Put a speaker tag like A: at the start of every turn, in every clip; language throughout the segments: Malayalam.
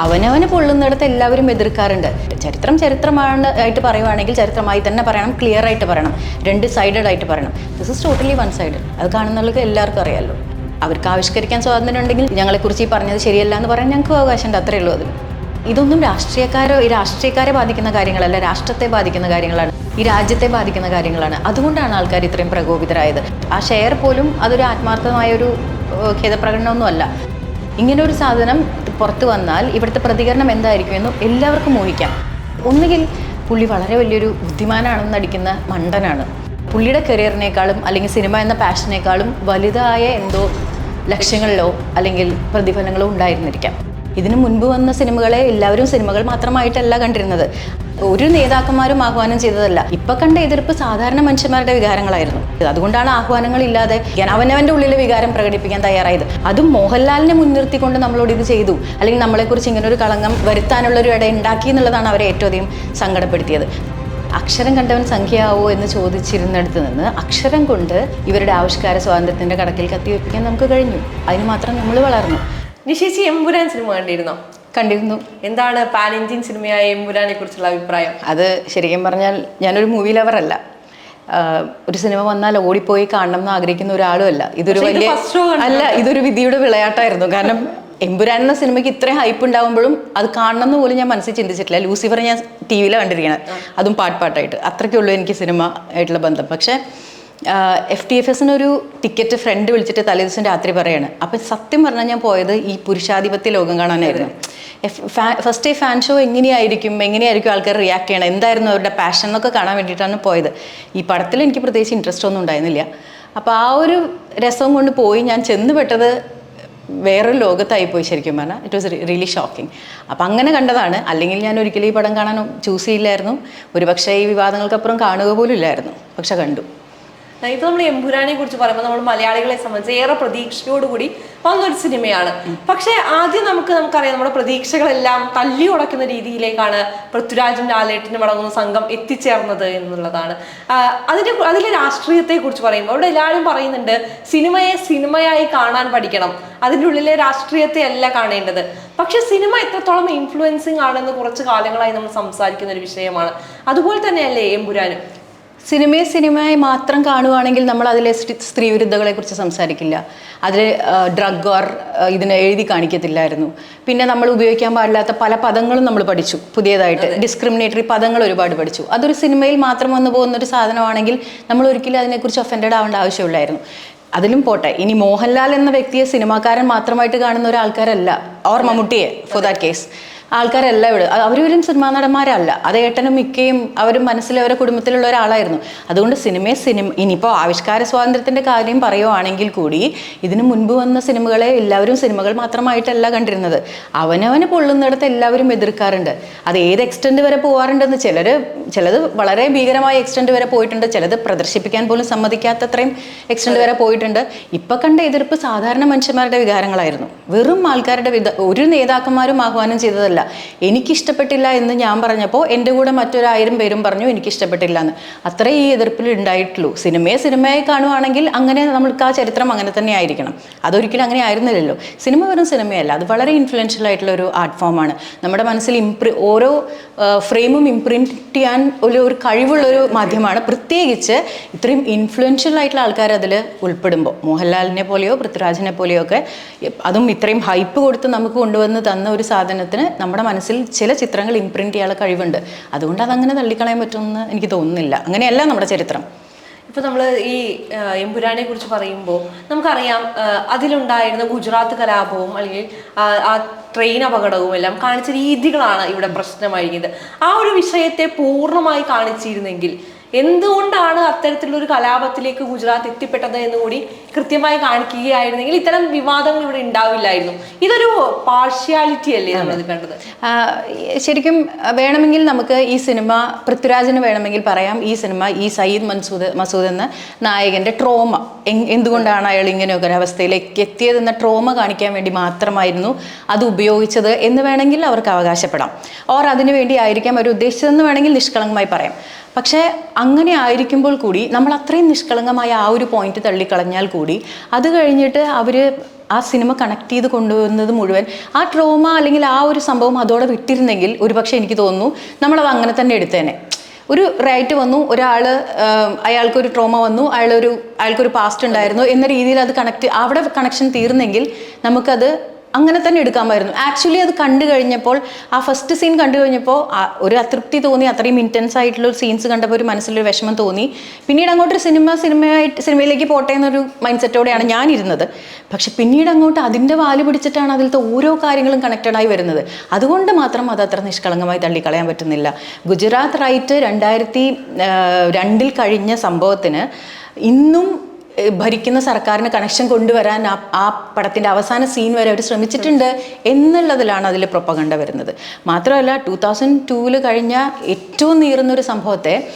A: അവനവന് പൊള്ളുന്നിടത്ത് എല്ലാവരും എതിർക്കാറുണ്ട്. ചരിത്രം ചരിത്രമാണ് ആയിട്ട് പറയുവാണെങ്കിൽ ചരിത്രമായി തന്നെ പറയണം ക്ലിയർ ആയിട്ട് പറയണം രണ്ട് സൈഡഡ് ആയിട്ട് പറയണം. This is totally one side അത് കാണുന്നവർക്ക് എല്ലാവർക്കും അറിയാമല്ലോ അവർക്ക് ആവിഷ്കരിക്കാൻ സ്വാതന്ത്ര്യം ഉണ്ടെങ്കിൽ ഞങ്ങളെക്കുറിച്ച് ഈ പറഞ്ഞത് ശരിയല്ല എന്ന് പറയാൻ ഞങ്ങൾക്ക് അവകാശമുണ്ട് അത്രയേ ഉള്ളൂ അത് ഇതൊന്നും രാഷ്ട്രീയക്കാരോ ഈ രാഷ്ട്രീയക്കാരെ ബാധിക്കുന്ന കാര്യങ്ങളല്ല രാഷ്ട്രത്തെ ബാധിക്കുന്ന കാര്യങ്ങളാണ് ഈ രാജ്യത്തെ ബാധിക്കുന്ന കാര്യങ്ങളാണ്. അതുകൊണ്ടാണ് ആൾക്കാർ ഇത്രയും പ്രകോപിതരായത്. ആ ഷെയർ പോലും അതൊരു ആത്മാർത്ഥമായ ഒരു ഏഹ്, ഖേദപ്രകടനമൊന്നുമല്ല. ഇങ്ങനെ ഒരു സാധനം പുറത്തു വന്നാൽ ഇവിടുത്തെ പ്രതികരണം എന്തായിരിക്കും എന്ന് എല്ലാവർക്കും ഊഹിക്കാം. ഒന്നുകിൽ പുള്ളി വളരെ വലിയൊരു ബുദ്ധിമാനാണെന്ന് അടിക്കുന്ന മണ്ടനാണ്. പുള്ളിയുടെ കരിയറിനേക്കാളും അല്ലെങ്കിൽ സിനിമ എന്ന പാഷനേക്കാളും വലുതായ എന്തോ ലക്ഷ്യങ്ങളിലോ അല്ലെങ്കിൽ പ്രതിഫലങ്ങളോ ഉണ്ടായിരുന്നിരിക്കാം. ഇതിനു മുൻപ് വന്ന സിനിമകളെ എല്ലാവരും സിനിമകൾ മാത്രമായിട്ടല്ല കണ്ടിരുന്നത്. ഒരു നേതാക്കന്മാരും ആഹ്വാനം ചെയ്തതല്ല. ഇപ്പൊ കണ്ട എതിർപ്പ് സാധാരണ മനുഷ്യന്മാരുടെ വികാരങ്ങളായിരുന്നു. അതുകൊണ്ടാണ് ആഹ്വാനങ്ങൾ ഇല്ലാതെ അവനവന്റെ ഉള്ളിലെ വികാരം പ്രകടിപ്പിക്കാൻ തയ്യാറായത്. അതും മോഹൻലാലിനെ മുൻനിർത്തിക്കൊണ്ട് നമ്മളോട് ഇത് ചെയ്തു. അല്ലെങ്കിൽ നമ്മളെക്കുറിച്ച് ഇങ്ങനെ ഒരു കളങ്കം വരുത്താനുള്ള ഒരു ഇട ഉണ്ടാക്കി എന്നുള്ളതാണ് അവരെ ഏറ്റവും അധികം സങ്കടപ്പെടുത്തിയത്. അക്ഷരം കണ്ടവൻ സംഖ്യയാവോ എന്ന് ചോദിച്ചിരുന്നിടത്ത് നിന്ന് അക്ഷരം കൊണ്ട് ഇവരുടെ ആവിഷ്കാര സ്വാതന്ത്ര്യത്തിന്റെ കടക്കിൽ കത്തിവെപ്പിക്കാൻ നമുക്ക് കഴിഞ്ഞു. അതിന് മാത്രം നമ്മൾ വളർന്നു.
B: നിശേച്ചി എമ്പുരാൻ സിനിമ കണ്ടിരുന്നോ?
A: കണ്ടിരുന്നു.
B: എന്താണ് പാൻ ഇന്ത്യൻ സിനിമയായ എമ്പുരാനെ കുറിച്ചുള്ള അഭിപ്രായം?
A: അത് ശരിക്കും പറഞ്ഞാൽ ഞാനൊരു മൂവി ലവർ അല്ല. ഒരു സിനിമ വന്നാൽ ഓടിപ്പോയി കാണണം എന്ന് ആഗ്രഹിക്കുന്ന ഒരാളും അല്ല. ഇതൊരു വലിയ? അല്ല ഇതൊരു വിധിയുടെ വിളയാട്ടായിരുന്നു. കാരണം എമ്പുരാൻ എന്ന സിനിമയ്ക്ക് ഇത്രയും ഹൈപ്പ് ഉണ്ടാകുമ്പോഴും അത് കാണണം എന്ന് പോലും ഞാൻ മനസ്സിൽ ചിന്തിച്ചിട്ടില്ല. ലൂസിഫർ ഞാൻ ടി വിയിലാണ് കണ്ടിരിക്കുന്നത് അതും പാട്ട് പാട്ടായിട്ട്. അത്രയ്ക്കുള്ളൂ എനിക്ക് സിനിമ ആയിട്ടുള്ള ബന്ധം. പക്ഷേ എഫ് ടി എഫ് എസിന് ഒരു ടിക്കറ്റ് ഫ്രണ്ട് വിളിച്ചിട്ട് തലേദിവസം രാത്രി പറയാണ്. അപ്പം സത്യം പറഞ്ഞാൽ ഞാൻ പോയത് ഈ പുരുഷാധിപത്യ ലോകം കാണാനായിരുന്നു. ഫസ്റ്റ് ഡേ ഫാൻ ഷോ എങ്ങനെയായിരിക്കും എങ്ങനെയായിരിക്കും ആൾക്കാർ റിയാക്ട് ചെയ്യണം എന്തായിരുന്നു അവരുടെ പാഷൻ എന്നൊക്കെ കാണാൻ വേണ്ടിയിട്ടാണ് പോയത്. ഈ പടത്തിൽ എനിക്ക് പ്രത്യേകിച്ച് ഇൻട്രസ്റ്റ് ഒന്നും ഉണ്ടായിരുന്നില്ല. അപ്പോൾ ആ ഒരു രസം കൊണ്ട് പോയി ഞാൻ ചെന്ന് പെട്ടത് വേറൊരു ലോകത്തായി പോയി ശരിക്കും പറഞ്ഞാൽ ഇറ്റ് വാസ് റിയലി ഷോക്കിംഗ് അപ്പം അങ്ങനെ കണ്ടതാണ്. അല്ലെങ്കിൽ ഞാൻ ഒരിക്കലും ഈ പടം കാണാൻ ചൂസ് ചെയ്യില്ലായിരുന്നു. ഒരു പക്ഷേ ഈ വിവാദങ്ങൾക്കപ്പുറം കാണുക പോലും ഇല്ലായിരുന്നു. പക്ഷെ കണ്ടു.
B: ഇത് നമ്മൾ എംപുരാനെ കുറിച്ച് പറയുമ്പോൾ നമ്മൾ മലയാളികളെ സംബന്ധിച്ച് ഏറെ പ്രതീക്ഷയോടുകൂടി വന്നൊരു സിനിമയാണ്. പക്ഷെ ആദ്യം നമുക്ക് നമുക്കറിയാം നമ്മുടെ പ്രതീക്ഷകളെല്ലാം തല്ലി ഉടക്കുന്ന രീതിയിലേക്കാണ് പൃഥ്വിരാജും ലാലേട്ടനും അടങ്ങുന്ന സംഘം എത്തിച്ചേർന്നത് എന്നുള്ളതാണ്. അതിന്റെ അതിലെ രാഷ്ട്രീയത്തെ കുറിച്ച് പറയുമ്പോൾ അവിടെ എല്ലാവരും പറയുന്നുണ്ട് സിനിമയെ സിനിമയായി കാണാൻ പഠിക്കണം. അതിന്റെ ഉള്ളിലെ രാഷ്ട്രീയത്തെ അല്ല കാണേണ്ടത്. പക്ഷെ സിനിമ എത്രത്തോളം ഇൻഫ്ലുവൻസിങ് ആണെന്ന് കുറച്ച് കാലങ്ങളായി നമ്മൾ സംസാരിക്കുന്ന ഒരു വിഷയമാണ്. അതുപോലെ തന്നെയല്ലേ എമ്പുരാനും?
A: സിനിമയെ സിനിമയായി മാത്രം കാണുവാണെങ്കിൽ നമ്മൾ അതിലെ സ്ത്രീ- വിരുദ്ധകളെ കുറിച്ച് സംസാരിക്കില്ല അതിൽ ഡ്രഗ് ഓർ ഇതിനെ എഴുതി കാണിക്കത്തില്ലായിരുന്നു. പിന്നെ നമ്മൾ ഉപയോഗിക്കാൻ പാടില്ലാത്ത പല പദങ്ങളും നമ്മൾ പഠിച്ചു. പുതിയതായിട്ട് ഡിസ്ക്രിമിനേറ്ററി പദങ്ങൾ ഒരുപാട് പഠിച്ചു. അതൊരു സിനിമയിൽ മാത്രം വന്നു പോകുന്ന ഒരു സാധനമാണെങ്കിൽ നമ്മൾ ഒരിക്കലും അതിനെക്കുറിച്ച് ഒഫൻഡഡ് ആവേണ്ട ആവശ്യമില്ലായിരുന്നു. അതിലും പോട്ടെ. ഇനി മോഹൻലാൽ എന്ന വ്യക്തിയെ സിനിമാക്കാരൻ മാത്രമായിട്ട് കാണുന്ന ഒരാൾക്കാരല്ല ഓർ മമ്മൂട്ടിയെ ഫോർ ദാറ്റ് കേസ് ആൾക്കാരല്ല ഇവിടെ. അവരും സിനിമാ നടന്മാരല്ല. അത് ഏട്ടനും മിക്കയും അവരും മനസ്സിൽ അവരുടെ കുടുംബത്തിലുള്ള ഒരാളായിരുന്നു. അതുകൊണ്ട് സിനിമയെ സിനിമ ഇനിയിപ്പോൾ ആവിഷ്കാര സ്വാതന്ത്ര്യത്തിന്റെ കാര്യം പറയുവാണെങ്കിൽ കൂടി ഇതിനു മുൻപ് വന്ന സിനിമകളെ എല്ലാവരും സിനിമകൾ മാത്രമായിട്ടല്ല കണ്ടിരുന്നത്. അവനവന് പൊള്ളുന്നിടത്ത് എല്ലാവരും എതിർക്കാറുണ്ട്. അത് ഏത് എക്സ്റ്റെൻഡ് വരെ പോകാറുണ്ടെന്ന് ചിലർ ചിലത് വളരെ ഭീകരമായ എക്സ്റ്റെൻഡ് വരെ പോയിട്ടുണ്ട്. ചിലത് പ്രദർശിപ്പിക്കാൻ പോലും സമ്മതിക്കാത്തത്രയും എക്സ്റ്റെൻഡ് വരെ പോയിട്ടുണ്ട്. ഇപ്പം കണ്ട എതിർപ്പ് സാധാരണ മനുഷ്യന്മാരുടെ വികാരങ്ങളായിരുന്നു. വെറും ആൾക്കാരുടെ ഒരു നേതാക്കന്മാരും ആഹ്വാനം ചെയ്തതല്ല. എനിക്കിഷ്ടപ്പെട്ടില്ല. എന്ന് ഞാൻ പറഞ്ഞപ്പോൾ എന്റെ കൂടെ മറ്റൊരായിരം പേരും പറഞ്ഞു എനിക്കിഷ്ടപ്പെട്ടില്ല എന്ന് അത്രേ ഈ എതിർപ്പിൽ ഉണ്ടായിട്ടുള്ളൂ. സിനിമയെ സിനിമയായി കാണുവാണെങ്കിൽ അങ്ങനെ നമ്മൾക്ക് ആ ചരിത്രം അങ്ങനെ തന്നെ ആയിരിക്കണം. അതൊരിക്കലും അങ്ങനെ ആയിരുന്നില്ലല്ലോ. സിനിമ വെറും സിനിമയല്ല. അത് വളരെ ഇൻഫ്ലുവൻഷ്യൽ ആയിട്ടുള്ള ഒരു ആർട്ട് ഫോമാണ് നമ്മുടെ മനസ്സിൽ ഇംപ്രി ഓരോ ഫ്രെയിമും ഇംപ്രിന്റ് ചെയ്യാൻ ഒരു ഒരു കഴിവുള്ള ഒരു മാധ്യമമാണ്. പ്രത്യേകിച്ച് ഇത്രയും ഇൻഫ്ലുവൻഷ്യൽ ആയിട്ടുള്ള ആൾക്കാർ അതിൽ ഉൾപ്പെടുമ്പോൾ. മോഹൻലാലിനെ പോലെയോ പൃഥ്വിരാജിനെ പോലെയോ ഒക്കെ അതും ഇത്രയും ഹൈപ്പ് കൊടുത്ത് നമുക്ക് കൊണ്ടുവന്ന് തന്ന ഒരു സാധനത്തിന് നമ്മുടെ മനസ്സിൽ ചില ചിത്രങ്ങൾ ഇംപ്രിന്റ് ചെയ്യാനുള്ള കഴിവുണ്ട്. അതുകൊണ്ട് അതങ്ങനെ തള്ളിക്കളയാൻ പറ്റുമെന്ന് എനിക്ക് തോന്നുന്നില്ല. അങ്ങനെയല്ല നമ്മുടെ ചരിത്രം.
B: ഇപ്പൊ നമ്മൾ ഈ എമ്പുരാനെ കുറിച്ച് പറയുമ്പോൾ നമുക്കറിയാം അതിലുണ്ടായിരുന്ന ഗുജറാത്ത് കലാപവും അല്ലെങ്കിൽ ആ ട്രെയിൻ അപകടവും എല്ലാം കാണിച്ച രീതികളാണ് ഇവിടെ പ്രശ്നമായിരിക്കുന്നത്. ആ ഒരു വിഷയത്തെ പൂർണമായി കാണിച്ചിരുന്നെങ്കിൽ എന്തുകൊണ്ടാണ് അത്തരത്തിലുള്ള ഒരു കലാപത്തിലേക്ക് ഗുജറാത്ത് എത്തിപ്പെട്ടത് എന്ന് കൂടി കൃത്യമായി കാണിക്കുകയായിരുന്നെങ്കിൽ ഇത്തരം വിവാദങ്ങൾ ഇവിടെ ഉണ്ടാവില്ലായിരുന്നു. ഇതൊരു പാർഷ്യാലിറ്റി അല്ലേ നമ്മൾ കണ്ടത്?
A: ശരിക്കും വേണമെങ്കിൽ നമുക്ക് ഈ സിനിമ പൃഥ്വിരാജിന് വേണമെങ്കിൽ പറയാം. ഈ സിനിമ ഈ സയ്യിദ് മൻസൂദ് മസൂദ് എന്ന നായകന്റെ ട്രോമ എന്തുകൊണ്ടാണ് അയാൾ ഇങ്ങനെയൊക്കെ ഒരു അവസ്ഥയിലേക്ക് എത്തിയതെന്ന ട്രോമ കാണിക്കാൻ വേണ്ടി മാത്രമായിരുന്നു അത് ഉപയോഗിച്ചത് എന്ന് വേണമെങ്കിൽ അവർക്ക് അവകാശപ്പെടാം. ഓർ അതിനു വേണ്ടി ആയിരിക്കാം അവർ ഉദ്ദേശിച്ചതെന്ന് വേണമെങ്കിൽ നിഷ്കളങ്കമായി പറയാം. പക്ഷേ അങ്ങനെ ആയിരിക്കുമ്പോൾ കൂടി നമ്മൾ അത്രയും നിഷ്കളങ്കമായ ആ ഒരു പോയിന്റ് തള്ളിക്കളഞ്ഞാൽ കൂടി അത് കഴിഞ്ഞിട്ട് അവർ ആ സിനിമ കണക്ട് ചെയ്ത് കൊണ്ടുവന്നത് മുഴുവൻ ആ ട്രോമ അല്ലെങ്കിൽ ആ ഒരു സംഭവം അതോടെ വിട്ടിരുന്നെങ്കിൽ ഒരുപക്ഷെ എനിക്ക് തോന്നുന്നു നമ്മളത് അങ്ങനെ തന്നെ എടുത്തേനെ. ഒരു റൈറ്റ് വന്നു ഒരാൾ അയാൾക്കൊരു ട്രോമ വന്നു അയാളൊരു അയാൾക്കൊരു പാസ്റ്റ് ഉണ്ടായിരുന്നു എന്ന രീതിയിൽ അത് കണക്ട് അവിടെ കണക്ഷൻ തീർന്നെങ്കിൽ നമുക്കത് അങ്ങനെ തന്നെ എടുക്കാമായിരുന്നു. ആക്ച്വലി അത് കണ്ടു കഴിഞ്ഞപ്പോൾ ആ ഫസ്റ്റ് സീൻ കണ്ടു കഴിഞ്ഞപ്പോൾ ഒരു അതൃപ്തി തോന്നി അത്രയും ഇന്റൻസ് ആയിട്ടുള്ള സീൻസ് കണ്ടപ്പോൾ ഒരു മനസ്സിലൊരു വിഷമം തോന്നി. പിന്നീട് അങ്ങോട്ട് സിനിമ സിനിമയായിട്ട് സിനിമയിലേക്ക് പോട്ടെ എന്നൊരു മൈൻഡ് സെറ്റോടെയാണ് ഞാൻ ഇരുന്നത് പക്ഷെ പിന്നീട് അങ്ങോട്ട് അതിന്റെ വാൽ പിടിച്ചിട്ടാണ് അതിലത്തെ ഓരോ കാര്യങ്ങളും കണക്റ്റഡ് ആയി വരുന്നത്. അതുകൊണ്ട് മാത്രം അത് അത്ര നിഷ്കളങ്കമായി തള്ളിക്കളയാൻ പറ്റുന്നില്ല. ഗുജറാത്ത് റൈറ്റ് രണ്ടായിരത്തി രണ്ടിൽ കഴിഞ്ഞ സംഭവത്തിന് ഇന്നും ഭരിക്കുന്ന സർക്കാരിന് കണക്ഷൻ കൊണ്ടുവരാൻ ആ ആ പടത്തിന്റെ അവസാന സീൻ വരെ അവർ ശ്രമിച്ചിട്ടുണ്ട് എന്നുള്ളതിലാണ് അതിൽ പ്രൊപ്പകണ്ട വരുന്നത്. മാത്രമല്ല ടൂ തൗസൻഡ് ടൂവിൽ കഴിഞ്ഞ ഏറ്റവും നീറുന്നൊരു സംഭവത്തെ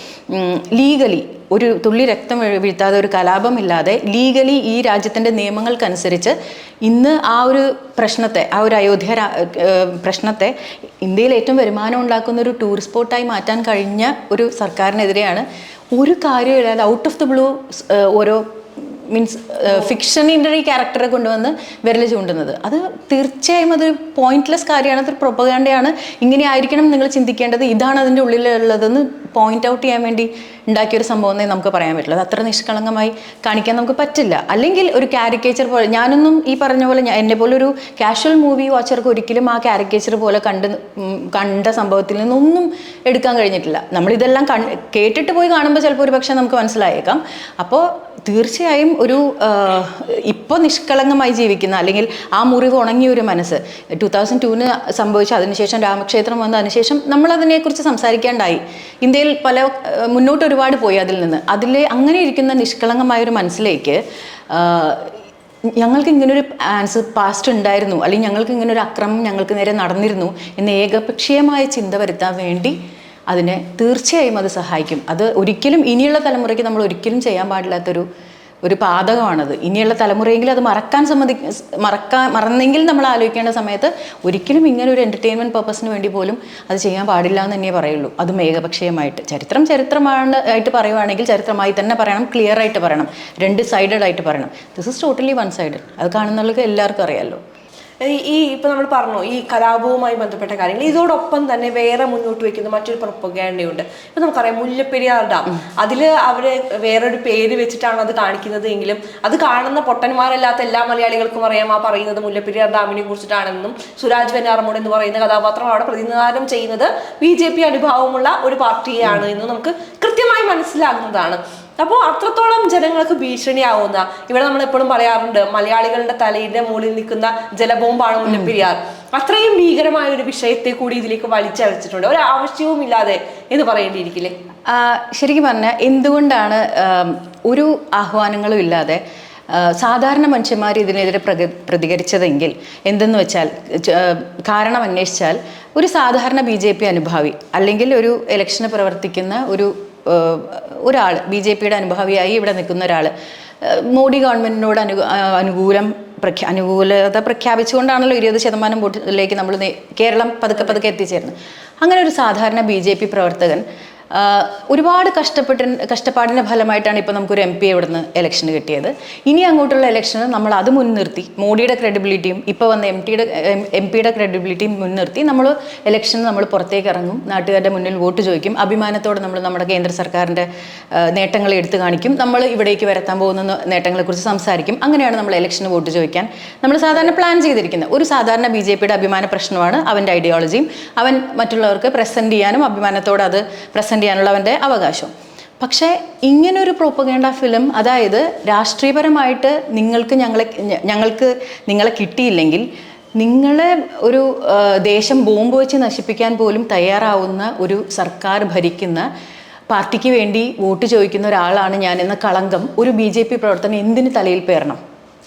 A: ലീഗലി ഒരു തുള്ളി രക്തം വീഴ് വീഴ്ത്താതെ ഒരു കലാപമില്ലാതെ ലീഗലി ഈ രാജ്യത്തിന്റെ നിയമങ്ങൾക്കനുസരിച്ച് ഇന്ന് ആ ഒരു പ്രശ്നത്തെ ആ ഒരു അയോധ്യ പ്രശ്നത്തെ ഇന്ത്യയിൽ ഏറ്റവും വരുമാനം ഉണ്ടാക്കുന്ന ഒരു ടൂറിസ്റ്റ് സ്പോട്ടായി മാറ്റാൻ കഴിഞ്ഞ ഒരു സർക്കാരിനെതിരെയാണ് ഒരു കാര്യമില്ലാതെ ഔട്ട് ഓഫ് ദ ബ്ലൂ ഓരോ മീൻസ് ഫിക്ഷനിന്റെ ഈ ക്യാരക്ടറെ കൊണ്ടുവന്ന് വിരൽ ചൂണ്ടുന്നത്. അത് തീർച്ചയായും അതൊരു പോയിന്റ്ലെസ് കാര്യമാണ് അതൊരു പ്രൊപ്പഗാണ്ടയാണ് ഇങ്ങനെ ആയിരിക്കണം നിങ്ങൾ ചിന്തിക്കേണ്ടത്. ഇതാണ് അതിന്റെ ഉള്ളിലുള്ളതെന്ന് പോയിന്റ് ഔട്ട് ചെയ്യാൻ വേണ്ടി ഉണ്ടാക്കിയ ഒരു സംഭവം എന്നേ നമുക്ക് പറയാൻ പറ്റില്ല അത് അത്ര നിഷ്കളങ്കമായി കാണിക്കാൻ നമുക്ക് പറ്റില്ല. അല്ലെങ്കിൽ ഒരു കാരിക്കേച്ചർ പോലെ ഞാനൊന്നും ഈ പറഞ്ഞ പോലെ എന്നെ പോലെ ഒരു കാഷ്വൽ മൂവി വാച്ചർക്ക് ഒരിക്കലും ആ കാരിക്കേച്ചർ പോലെ കണ്ട് കണ്ട സംഭവത്തിൽ നിന്നൊന്നും എടുക്കാൻ കഴിഞ്ഞിട്ടില്ല. നമ്മളിതെല്ലാം കേട്ടിട്ട് പോയി കാണുമ്പോൾ ചിലപ്പോൾ ഒരു പക്ഷേ നമുക്ക് മനസ്സിലായേക്കാം. അപ്പോൾ തീർച്ചയായും ഒരു ഇപ്പോൾ നിഷ്കളങ്കമായി ജീവിക്കുന്ന അല്ലെങ്കിൽ ആ മുറിവ് ഉണങ്ങിയ ഒരു മനസ്സ് ടു തൗസൻഡ് ടുവിന് സംഭവിച്ച അതിനുശേഷം രാമക്ഷേത്രം വന്ന അതിനുശേഷം നമ്മൾ അതിനെക്കുറിച്ച് സംസാരിക്കാണ്ടായി. ഇന്ത്യയിൽ പല മുന്നോട്ട് ഒരുപാട് പോയി അതിൽ നിന്ന്. അതിലെ അങ്ങനെ ഇരിക്കുന്ന നിഷ്കളങ്കമായ ഒരു മനസ്സിലേക്ക് ഞങ്ങൾക്ക് ഇങ്ങനൊരു ആൻസർ പാസ്റ്റ് ഉണ്ടായിരുന്നു. അല്ലെങ്കിൽ ഞങ്ങൾക്ക് ഇങ്ങനൊരു അക്രമം ഞങ്ങൾക്ക് നേരെ നടന്നിരുന്നു എന്ന ഏകപക്ഷീയമായ ചിന്ത വരുത്താൻ വേണ്ടി അതിനെ തീർച്ചയായും അത് സഹായിക്കും. അത് ഒരിക്കലും ഇനിയുള്ള തലമുറയ്ക്ക് നമ്മൾ ഒരിക്കലും ചെയ്യാൻ പാടില്ലാത്തൊരു ഒരു പാതകമാണത്. ഇനിയുള്ള തലമുറയെങ്കിലും അത് മറക്കാൻ സമ്മതി മറക്കാൻ മറന്നെങ്കിൽ നമ്മൾ ആലോചിക്കേണ്ട സമയത്ത് ഒരിക്കലും ഇങ്ങനെ ഒരു എന്റർടൈൻമെന്റ് പർപ്പസിന് വേണ്ടി പോലും അത് ചെയ്യാൻ പാടില്ല എന്ന് തന്നെ പറയുള്ളൂ. അതും ഏകപക്ഷീയമായിട്ട്. ചരിത്രം ചരിത്രമാണ് ആയിട്ട് പറയുവാണെങ്കിൽ ചരിത്രമായി തന്നെ പറയണം ക്ലിയർ ആയിട്ട് പറയണം രണ്ട് സൈഡഡ് ആയിട്ട് പറയണം. This is totally one sided അത് കാണുന്നവർക്ക് എല്ലാവർക്കും അറിയാമല്ലോ
B: ഈ- ഇപ്പം നമ്മൾ പറഞ്ഞു ഈ കലാപവുമായി ബന്ധപ്പെട്ട കാര്യങ്ങൾ. ഇതോടൊപ്പം തന്നെ വേറെ മുന്നോട്ട് വെക്കുന്ന മറ്റൊരു പ്രൊപ്പഗാൻഡയുണ്ട്. ഇപ്പൊ നമുക്കറിയാം മുല്ലപ്പെരിയാർ ഡാം അതിൽ അവർ വേറൊരു പേര് വെച്ചിട്ടാണ് അത് കാണിക്കുന്നത് എങ്കിലും അത് കാണുന്ന പൊട്ടന്മാരല്ലാത്ത എല്ലാ മലയാളികൾക്കും അറിയാം ആ പറയുന്നത് മുല്ലപ്പെരിയാർ ഡാമിനെ കുറിച്ചിട്ടാണെന്നും സുരാജ് വെഞ്ഞാറമൂട് എന്ന് പറയുന്ന കഥാപാത്രം അവിടെ പ്രതിനിധാനം ചെയ്യുന്നത് ബി ജെ പി അനുഭാവമുള്ള ഒരു പാർട്ടിയാണ് എന്ന് നമുക്ക് കൃത്യമായി മനസ്സിലാകുന്നതാണ്. അപ്പോൾ അത്രത്തോളം ജനങ്ങൾക്ക് ഭീഷണിയാവുന്ന ഇവിടെ നമ്മൾ എപ്പോഴും പറയാറുണ്ട് മലയാളികളുടെ തലയുടെ മുകളിൽ നിൽക്കുന്ന ജലബോംബാണ് മുല്ലപ്പെരിയാർ. അത്രയും ഭീകരമായ ഒരു വിഷയത്തെ കൂടി ഇതിലേക്ക് വലിച്ചഴച്ചിട്ടുണ്ട്. ഒരു ആവശ്യവും ഇല്ലാതെ എന്ന് പറയേണ്ടിയിരിക്കില്ലേ?
A: ശരിക്കും പറഞ്ഞാൽ എന്തുകൊണ്ടാണ് ഒരു ആഹ്വാനങ്ങളും ഇല്ലാതെ സാധാരണ മനുഷ്യന്മാർ ഇതിനെതിരെ പ്രതി പ്രതികരിച്ചതെങ്കിൽ എന്തെന്ന് വെച്ചാൽ കാരണം അന്വേഷിച്ചാൽ ഒരു സാധാരണ ബി ജെ പി അനുഭാവി അല്ലെങ്കിൽ ഒരു ഇലക്ഷന് പ്രവർത്തിക്കുന്ന ഒരു ഒരാൾ ബി ജെ പിയുടെ അനുഭാവിയായി ഇവിടെ നിൽക്കുന്ന ഒരാൾ. മോഡി ഗവൺമെന്റിനോട് അനു അനുകൂലം പ്രഖ്യാ അനുകൂലത പ്രഖ്യാപിച്ചുകൊണ്ടാണല്ലോ ഇരുപത് ശതമാനം വോട്ടിലേക്ക് നമ്മൾ കേരളം പതുക്കെ പതുക്കെ എത്തിച്ചേർന്നത് അങ്ങനെ ഒരു സാധാരണ ബി ജെ പി പ്രവർത്തകൻ ഒരുപാട് കഷ്ടപ്പെട്ട കഷ്ടപ്പാടിന്റെ ഫലമായിട്ടാണ് ഇപ്പോൾ നമുക്കൊരു എം പി ഇവിടുന്ന് ഇലക്ഷന് കിട്ടിയത്. ഇനി അങ്ങോട്ടുള്ള ഇലക്ഷന് നമ്മൾ അത് മുൻനിർത്തി മോഡിയുടെ ക്രെഡിബിലിറ്റിയും ഇപ്പോൾ വന്ന എം ടിയുടെ എം പിയുടെ ക്രെഡിബിലിറ്റിയും മുൻനിർത്തി നമ്മൾ ഇലക്ഷന് നമ്മൾ പുറത്തേക്ക് ഇറങ്ങും നാട്ടുകാരുടെ മുന്നിൽ വോട്ട് ചോദിക്കും അഭിമാനത്തോടെ നമ്മൾ നമ്മുടെ കേന്ദ്ര സർക്കാരിന്റെ നേട്ടങ്ങൾ എടുത്തു കാണിക്കും നമ്മൾ ഇവിടേക്ക് വരത്താൻ പോകുന്ന നേട്ടങ്ങളെക്കുറിച്ച് സംസാരിക്കും അങ്ങനെയാണ് നമ്മൾ ഇലക്ഷന് വോട്ട് ചോദിക്കാൻ. നമ്മൾ സാധാരണ പ്ലാൻ ചെയ്തിരിക്കുന്നത് ഒരു സാധാരണ ബി ജെ പിയുടെ അഭിമാന പ്രശ്നമാണ് അവന്റെ ഐഡിയോളജിയും അവൻ മറ്റുള്ളവർക്ക് പ്രസന്റ് ചെയ്യാനും അഭിമാനത്തോടെ അത് പ്രസന്റ് ചെയ്യാനുള്ള അവന്റെ അവകാശം. പക്ഷേ ഇങ്ങനൊരു പ്രോപ്പഗേണ്ട ഫിലിം അതായത് രാഷ്ട്രീയപരമായിട്ട് നിങ്ങൾക്ക് ഞങ്ങളെ ഞങ്ങൾക്ക് നിങ്ങളെ കിട്ടിയില്ലെങ്കിൽ നിങ്ങളെ ഒരു ദേശം ബോംബ് വെച്ച് നശിപ്പിക്കാൻ പോലും തയ്യാറാവുന്ന ഒരു സർക്കാർ ഭരിക്കുന്ന പാർട്ടിക്ക് വേണ്ടി വോട്ട് ചോദിക്കുന്ന ഒരാളാണ് ഞാൻ എന്ന കളങ്കം ഒരു ബി ജെ പി പ്രവർത്തനം എന്തിന് തലയിൽ പേരണം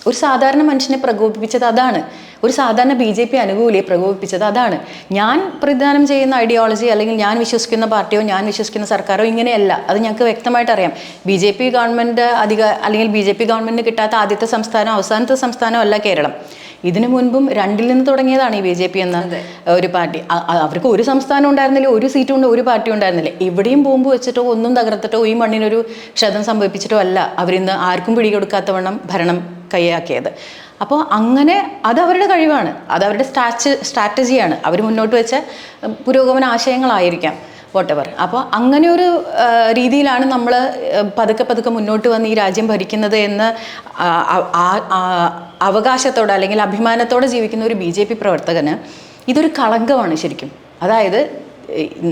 A: ഒരു സാധാരണ മനുഷ്യനെ പ്രകോപിപ്പിച്ചത് അതാണ്. ഒരു സാധാരണ ബി ജെ പി അനുകൂലിയെ പ്രകോപിപ്പിച്ചത് അതാണ്. ഞാൻ പ്രതിദാനം ചെയ്യുന്ന ഐഡിയോളജി അല്ലെങ്കിൽ ഞാൻ വിശ്വസിക്കുന്ന പാർട്ടിയോ ഞാൻ വിശ്വസിക്കുന്ന സർക്കാരോ ഇങ്ങനെയല്ല. അത് ഞങ്ങൾക്ക് വ്യക്തമായിട്ട് അറിയാം. ബി ജെ പി ഗവൺമെന്റ് അധിക അല്ലെങ്കിൽ ബി ജെ പി ഗവൺമെന്റ് കിട്ടാത്ത ആദ്യത്തെ സംസ്ഥാനം അവസാനത്തെ സംസ്ഥാനം അല്ല കേരളം. ഇതിനു മുൻപും രണ്ടിൽ നിന്ന് തുടങ്ങിയതാണ് ഈ ബി ജെ പി എന്ന ഒരു പാർട്ടി. അവർക്ക് ഒരു സംസ്ഥാനം ഉണ്ടായിരുന്നില്ല ഒരു സീറ്റും ഉണ്ട് ഒരു പാർട്ടി ഉണ്ടായിരുന്നില്ല. എവിടെയും ബോംബ് വെച്ചിട്ടോ ഒന്നും തകർത്തിട്ടോ ഈ മണ്ണിനൊരു ക്ഷതം സംഭവിപ്പിച്ചിട്ടോ അല്ല. അവരിന്ന് ആർക്കും പിടികൊടുക്കാത്തവണ്ണം ഭരണം കൈയാക്കിയത്. അപ്പോൾ അങ്ങനെ അത് അവരുടെ കഴിവാണ്. അത് അവരുടെ സ്ട്രാച്ച് സ്ട്രാറ്റജിയാണ്. അവർ മുന്നോട്ട് വെച്ച പുരോഗമന ആശയങ്ങളായിരിക്കാം. വോട്ടെവർ അപ്പോൾ അങ്ങനെ ഒരു രീതിയിലാണ് നമ്മൾ പതുക്കെ പതുക്കെ മുന്നോട്ട് വന്ന് ഈ രാജ്യം ഭരിക്കുന്നത് എന്ന് അവകാശത്തോടെ അല്ലെങ്കിൽ അഭിമാനത്തോടെ ജീവിക്കുന്ന ഒരു ബി ജെ പി പ്രവർത്തകന് ഇതൊരു കളങ്കമാണ് ശരിക്കും. അതായത്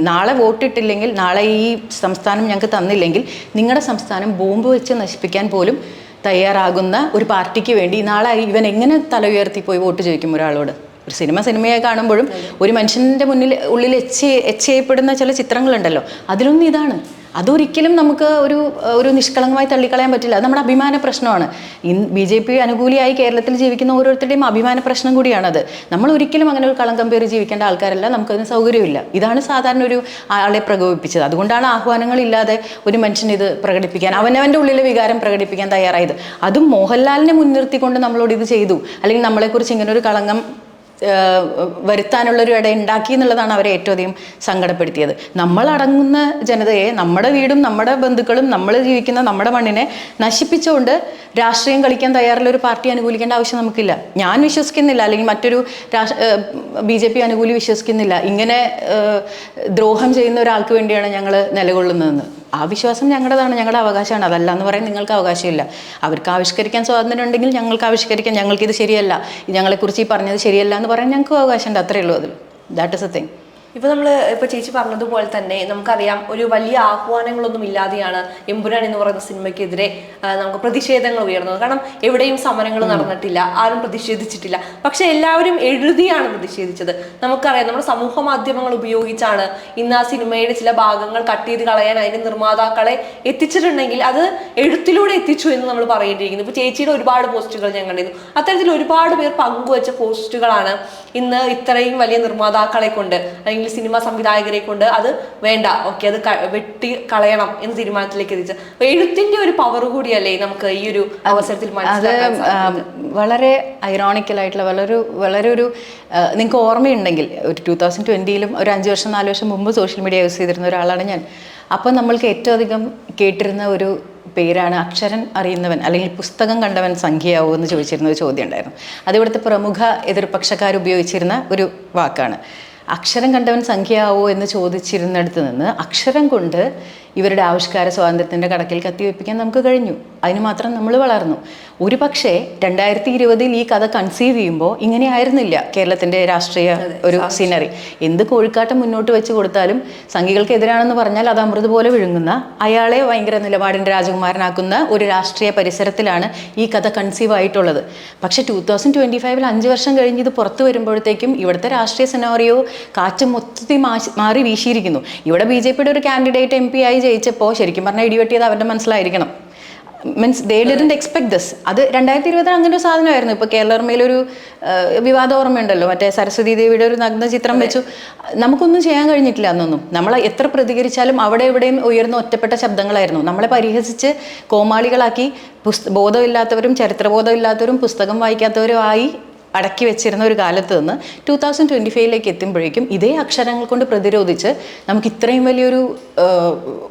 A: നാളെ വോട്ടിട്ടില്ലെങ്കിൽ നാളെ ഈ സംസ്ഥാനം ഞങ്ങൾക്ക് തന്നില്ലെങ്കിൽ നിങ്ങളുടെ സംസ്ഥാനം ബോംബ് വെച്ച് നശിപ്പിക്കാൻ പോലും തയ്യാറാകുന്ന ഒരു പാർട്ടിക്ക് വേണ്ടി നാളെ ഇവൻ എങ്ങനെ തല ഉയർത്തി പോയി വോട്ട് ചോദിക്കും ഒരാളോട്? ഒരു സിനിമ സിനിമയെ കാണുമ്പോഴും ഒരു മനുഷ്യന്റെ മുന്നിൽ ഉള്ളിൽ എച്ച് എച്ച് ചെയ്യപ്പെടുന്ന ചില ചിത്രങ്ങളുണ്ടല്ലോ. അതിലൊന്നും ഇതാണ്. അതൊരിക്കലും നമുക്ക് ഒരു ഒരു നിഷ്കളങ്കമായി തള്ളിക്കളയാൻ പറ്റില്ല. അത് നമ്മുടെ അഭിമാന പ്രശ്നമാണ്. ഇൻ ബി ജെ പി അനുകൂലിയായി കേരളത്തിൽ ജീവിക്കുന്ന ഓരോരുത്തരുടെയും അഭിമാന പ്രശ്നം കൂടിയാണത്. നമ്മൾ ഒരിക്കലും അങ്ങനെ ഒരു കളങ്കം പേര് ജീവിക്കേണ്ട ആൾക്കാരല്ല. നമുക്കതിന് സൗകര്യമില്ല. ഇതാണ് സാധാരണ ഒരു ആളെ പ്രകോപിപ്പിച്ചത്. അതുകൊണ്ടാണ് ആഹ്വാനങ്ങളില്ലാതെ ഒരു മനുഷ്യൻ ഇത് പ്രകടിപ്പിക്കാൻ അവനവന്റെ ഉള്ളിലെ വികാരം പ്രകടിപ്പിക്കാൻ തയ്യാറായത്. അതും മോഹൻലാലിനെ മുൻനിർത്തിക്കൊണ്ട് നമ്മളോട് ഇത് ചെയ്തു. അല്ലെങ്കിൽ നമ്മളെക്കുറിച്ച് ഇങ്ങനെ ഒരു കളങ്കം വരുത്താനുള്ളൊരു ഇട ഉണ്ടാക്കി എന്നുള്ളതാണ് അവരെ ഏറ്റവും അധികം സങ്കടപ്പെടുത്തിയത്. നമ്മൾ അടങ്ങുന്ന ജനതയെ നമ്മുടെ വീടും നമ്മുടെ ബന്ധുക്കളും നമ്മൾ ജീവിക്കുന്ന നമ്മുടെ മണ്ണിനെ നശിപ്പിച്ചുകൊണ്ട് രാഷ്ട്രീയം കളിക്കാൻ തയ്യാറുള്ള ഒരു പാർട്ടി അനുകൂലിക്കേണ്ട ആവശ്യം നമുക്കില്ല. ഞാൻ വിശ്വസിക്കുന്നില്ല അല്ലെങ്കിൽ മറ്റൊരു ബി ജെ പി അനുകൂലി വിശ്വസിക്കുന്നില്ല. ഇങ്ങനെ ദ്രോഹം ചെയ്യുന്ന ഒരാൾക്ക് വേണ്ടിയാണ് ഞങ്ങൾ നിലകൊള്ളുന്നതെന്ന്. ആ വിശ്വാസം ഞങ്ങളുടേതാണ് ഞങ്ങളുടെ അവകാശമാണ്. അതല്ല എന്ന് പറയാൻ നിങ്ങൾക്ക് അവകാശമില്ല. അവർക്ക് ആവിഷ്കരിക്കാൻ സ്വാതന്ത്ര്യം ഉണ്ടെങ്കിൽ ഞങ്ങൾക്ക് ആവിഷ്കരിക്കാം. ഞങ്ങൾക്കിത് ശരിയല്ല. ഞങ്ങളെക്കുറിച്ച് ഈ പറഞ്ഞത് ശരിയല്ല എന്ന് പറയാൻ ഞങ്ങൾക്ക് അവകാശമുണ്ട്. അത്രയേ ഉള്ളൂ അതിൽ. ദാറ്റ് ഇസ് എ തിങ്
B: ഇപ്പൊ നമ്മൾ ഇപ്പൊ ചേച്ചി പറഞ്ഞതുപോലെ തന്നെ നമുക്കറിയാം ഒരു വലിയ ആഹ്വാനങ്ങളൊന്നും ഇല്ലാതെയാണ് എമ്പുരാൻ എന്ന് പറയുന്ന സിനിമയ്ക്കെതിരെ നമുക്ക് പ്രതിഷേധങ്ങൾ ഉയർന്നത്. കാരണം എവിടെയും സമരങ്ങൾ നടന്നിട്ടില്ല ആരും പ്രതിഷേധിച്ചിട്ടില്ല. പക്ഷെ എല്ലാവരും എഴുതിയാണ് പ്രതിഷേധിച്ചത്. നമുക്കറിയാം നമ്മുടെ സമൂഹ മാധ്യമങ്ങൾ ഉപയോഗിച്ചാണ് ഇന്ന് ആ സിനിമയുടെ ചില ഭാഗങ്ങൾ കട്ട് ചെയ്ത് കളയാൻ അതിന്റെ നിർമ്മാതാക്കളെ എത്തിച്ചിട്ടുണ്ടെങ്കിൽ അത് എഴുത്തിലൂടെ എത്തിച്ചു എന്ന് നമ്മൾ പറയേണ്ടിയിരിക്കുന്നു. ഇപ്പൊ ചേച്ചിയുടെ ഒരുപാട് പോസ്റ്റുകൾ ഞാൻ കണ്ടിരുന്നു. അത്തരത്തിൽ ഒരുപാട് പേർ പങ്കുവച്ച പോസ്റ്റുകളാണ് ഇന്ന് ഇത്രയും വലിയ നിർമ്മാതാക്കളെ കൊണ്ട് അല്ലെങ്കിൽ സിനിമ സംവിധായകരെ കൊണ്ട് അത് വേണ്ട ഓക്കെ അത് വെട്ടി കളയണം എന്ന് തീരുമാനത്തിലേക്ക് എത്തിച്ചു അപ്പൊ എഴുത്തിന്റെ ഒരു പവർ കൂടിയല്ലേ നമുക്ക് ഈ ഒരു അവസരത്തിൽ
A: അത് വളരെ ഐറോണിക്കൽ ആയിട്ടുള്ള വളരെ വളരെ ഒരു നിങ്ങൾക്ക് ഓർമ്മയുണ്ടെങ്കിൽ ഒരു ടൂ തൗസൻഡ് ട്വന്റിയിലും ഒരു അഞ്ച് വർഷം നാല് വർഷം മുമ്പ് സോഷ്യൽ മീഡിയ യൂസ് ചെയ്തിരുന്ന ഒരാളാണ് ഞാൻ. അപ്പോൾ നമ്മൾക്ക് ഏറ്റവും അധികം കേട്ടിരുന്ന ഒരു പേരാണ് അക്ഷരൻ അറിയുന്നവൻ അല്ലെങ്കിൽ പുസ്തകം കണ്ടവൻ സംഖ്യയാവോ എന്ന് ചോദിച്ചിരുന്ന ഒരു ചോദ്യം ഉണ്ടായിരുന്നു. അത് ഇവിടുത്തെ പ്രമുഖ എതിർപക്ഷക്കാർ ഉപയോഗിച്ചിരുന്ന ഒരു വാക്കാണ്. അക്ഷരം കണ്ടവൻ സംഖ്യയാവോ എന്ന് ചോദിച്ചിരുന്നിടത്ത് നിന്ന് അക്ഷരം കൊണ്ട് ഇവരുടെ ആവിഷ്കാര സ്വാതന്ത്ര്യത്തിന്റെ കടക്കിൽ കത്തിവെപ്പിക്കാൻ നമുക്ക് കഴിഞ്ഞു. അതിന് മാത്രം നമ്മൾ വളർന്നു. ഒരു പക്ഷേ രണ്ടായിരത്തി ഇരുപതിൽ ഈ കഥ കൺസീവ് ചെയ്യുമ്പോൾ ഇങ്ങനെ ആയിരുന്നില്ല കേരളത്തിന്റെ രാഷ്ട്രീയ ഒരു സീനറി എന്ത് കോഴിക്കാട്ടം മുന്നോട്ട് വെച്ച് കൊടുത്താലും സംഘികൾക്കെതിരാണെന്ന് പറഞ്ഞാൽ അത് അമൃത് പോലെ വിഴുങ്ങുന്ന അയാളെ ഭയങ്കര നിലപാടിന്റെ രാജകുമാരനാക്കുന്ന ഒരു രാഷ്ട്രീയ പരിസരത്തിലാണ് ഈ കഥ കൺസീവ് ആയിട്ടുള്ളത്. പക്ഷേ ടൂ തൗസൻഡ് ട്വന്റി ഫൈവിൽ അഞ്ച് വർഷം കഴിഞ്ഞ് ഇത് പുറത്തു വരുമ്പോഴത്തേക്കും ഇവിടുത്തെ രാഷ്ട്രീയ സെനോറിയോ കാറ്റ് മൊത്തത്തിൽ മാറി വീശിയിരിക്കുന്നു. ഇവിടെ ബി ജെ പിയുടെ ഒരു കാൻഡിഡേറ്റ് എം പി ആയി ജയിച്ചപ്പോൾ ശരിക്കും പറഞ്ഞാൽ ഇടിവെട്ടിയത് അവരുടെ മനസ്സിലായിരിക്കണം. Means they didn't expect this അത് രണ്ടായിരത്തി ഇരുപതിൽ അങ്ങനെ ഒരു സാധനമായിരുന്നു. ഇപ്പോൾ കേരളർമയിലൊരു വിവാദ ഓർമ്മയുണ്ടല്ലോ. മറ്റേ സരസ്വതി ദേവിയുടെ ഒരു നഗ്ന ചിത്രം വെച്ചു. നമുക്കൊന്നും ചെയ്യാൻ കഴിഞ്ഞിട്ടില്ല അന്നൊന്നും നമ്മൾ എത്ര പ്രതികരിച്ചാലും അവിടെ എവിടെയും ഉയർന്ന ഒറ്റപ്പെട്ട ശബ്ദങ്ങളായിരുന്നു. നമ്മളെ പരിഹസിച്ച് കോമാളികളാക്കി പുസ്ത ബോധമില്ലാത്തവരും ചരിത്രബോധമില്ലാത്തവരും പുസ്തകം വായിക്കാത്തവരും ആയി അടക്കി വെച്ചിരുന്ന ഒരു കാലത്ത് നിന്ന് ടൂ തൗസൻഡ് ട്വന്റി ഫൈവിലേക്ക് എത്തുമ്പോഴേക്കും ഇതേ അക്ഷരങ്ങൾ കൊണ്ട് പ്രതിരോധിച്ച് നമുക്ക് ഇത്രയും വലിയൊരു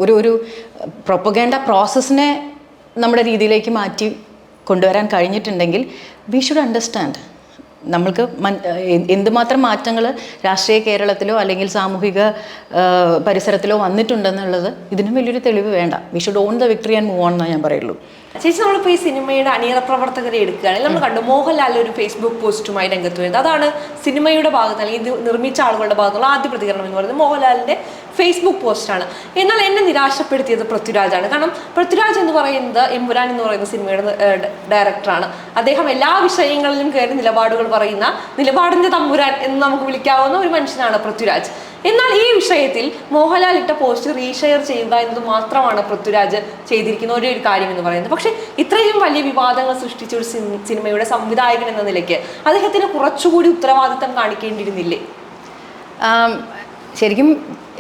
A: ഒരു ഒരു പ്രൊപ്പഗേണ്ട പ്രോസസ്സിനെ നമ്മുടെ രീതിയിലേക്ക് മാറ്റി കൊണ്ടുവരാൻ കഴിഞ്ഞിട്ടുണ്ടെങ്കിൽ വി ഷുഡ് അണ്ടർസ്റ്റാൻഡ് നമ്മൾക്ക് എന്തുമാത്രം മാറ്റങ്ങൾ രാഷ്ട്രീയ കേരളത്തിലോ അല്ലെങ്കിൽ സാമൂഹിക പരിസരത്തിലോ വന്നിട്ടുണ്ടെന്നുള്ളത് ഇതിനും വലിയൊരു തെളിവ് വേണ്ട. We should own the victory and move on എന്നാണ് ഞാൻ പറയുള്ളൂ.
B: ചേച്ചി നമ്മളിപ്പോൾ ഈ സിനിമയുടെ അണിയറ പ്രവർത്തകരെ എടുക്കുകയാണെങ്കിൽ നമ്മൾ കണ്ടു. മോഹൻലാൽ ഒരു ഫേസ്ബുക്ക് പോസ്റ്റുമായി രംഗത്ത് വരുന്നത്. അതാണ് സിനിമയുടെ ഭാഗത്ത് അല്ലെങ്കിൽ ഇത് നിർമ്മിച്ച ആളുകളുടെ ഭാഗത്തുള്ള ആദ്യ പ്രതികരണം എന്ന് പറയുന്നത് മോഹൻലാലിന്റെ ഫേസ്ബുക്ക് പോസ്റ്റാണ് എന്നാൽ എന്നെ നിരാശപ്പെടുത്തിയത് പൃഥ്വിരാജാണ്. കാരണം പൃഥ്വിരാജ് എന്ന് പറയുന്നത് എമ്പുരാൻ എന്ന് പറയുന്ന സിനിമയുടെ ഡയറക്ടറാണ് അദ്ദേഹം എല്ലാ വിഷയങ്ങളിലും കയറി നിലപാടുകൾ പറയുന്ന നിലപാടിന്റെ തമ്പുരാൻ എന്ന് നമുക്ക് വിളിക്കാവുന്ന ഒരു മനുഷ്യനാണ് പൃഥ്വിരാജ്. എന്നാൽ ഈ വിഷയത്തിൽ മോഹൻലാൽ ഇട്ട പോസ്റ്റ് റീഷെയർ ചെയ്യുക എന്നത് മാത്രമാണ് പൃഥ്വിരാജ് ചെയ്തിരിക്കുന്ന ഒരേ ഒരു കാര്യം എന്ന് പറയുന്നത്. പക്ഷേ ഇത്രയും വലിയ വിവാദങ്ങൾ സൃഷ്ടിച്ച ഒരു സിനിമയുടെ സംവിധായകൻ എന്ന നിലയ്ക്ക് അദ്ദേഹത്തിന് കുറച്ചുകൂടി ഉത്തരവാദിത്തം കാണിക്കേണ്ടിയിരുന്നില്ലേ?
A: ശരിക്കും